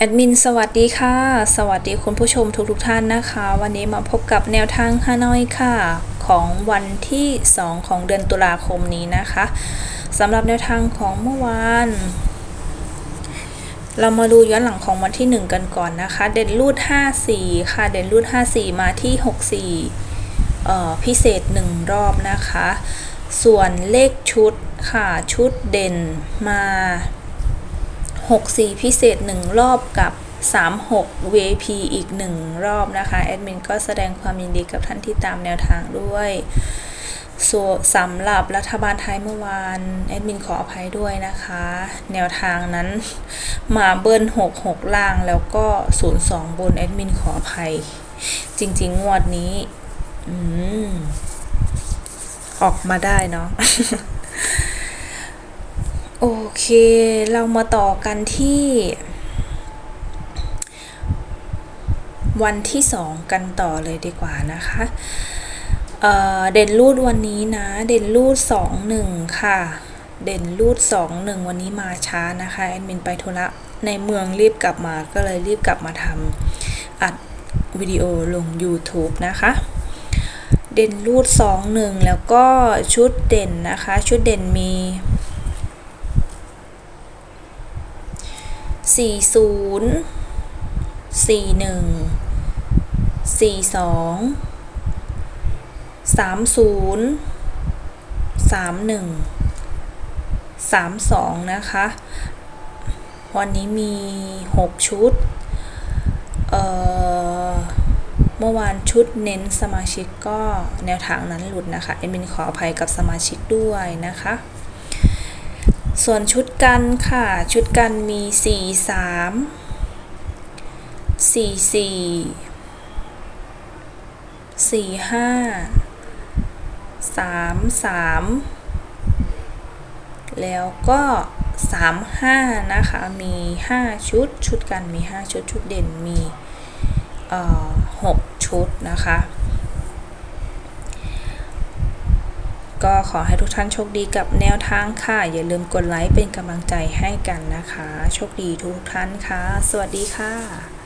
แอดมินสวัสดีค่ะ สวัสดีคุณผู้ชมทุกทุกท่านนะคะ วันนี้มาพบกับแนวทางฮานอยค่ะ ของวันที่ 2 ของเดือนตุลาคมนี้นะคะสำหรับแนวทางของเมื่อวาน เรามาดูย้อนหลังของวันที่ 1 กันก่อนนะคะ เด่นรูด 54 ค่ะ เด่นรูด 54 มาที่ 64เอ่อพิเศษ 1 รอบนะคะ ส่วนเลขชุดค่ะชุดเด่นมา 64 พิเศษ 1 รอบกับ 36 VIP อีก 1 รอบนะคะ แอดมินก็แสดงความยินดีกับท่านที่ตามแนวทางด้วยส่วนสำหรับรัฐบาลไทยเมื่อวานแอดมินขออภัยด้วยนะคะ แนวทางนั้นมาเบิ้ล66 ล่างแล้วก็ 02 บนแอดมินขออภัย จริง ๆ งวดนี้ อืม ออกมาได้เนาะ โอเค เรามาต่อกันที่ วันที่สองกันต่อเลยดีกว่านะคะเเด่นรูดวันนี้นะ เด่นรูดสองหนึ่งค่ะ เด่นรูดสองหนึ่งวันนี้มาช้านะคะแอดมินไปธุระในเมืองรีบกลับมาก็เลยรีบกลับมาทำอัดวิดีโอลง YouTube นะคะเด่นรูดสองหนึ่งแล้วก็ชุดเด่นนะคะ ชุดเด่นมี สี่ศูนย์สี่หนึ่งสี่สองสามศูนย์สามหนึ่งสามสองนะคะ วันนี้มีหกชุด เอ่อ เมื่อวานชุดเน้นสมาชิกก็แนวทางนั้นหลุดนะคะ เอ็มบินขออภัยกับสมาชิกด้วยนะคะ ส่วนชุดกันค่ะ ชุดกันมี 4 3 4 4 4 5 3 3 แล้วก็ 3 5 นะคะ มี 5 ชุด ชุดกันมี 5 ชุด ชุดเด่นมีเอ่อ6ชุดนะคะ ก็ขอให้ทุกท่านโชคดีกับแนวทางค่ะ อย่าลืมกดไลค์เป็นกำลังใจให้กันนะคะ โชคดีทุกท่านค่ะ สวัสดีค่ะ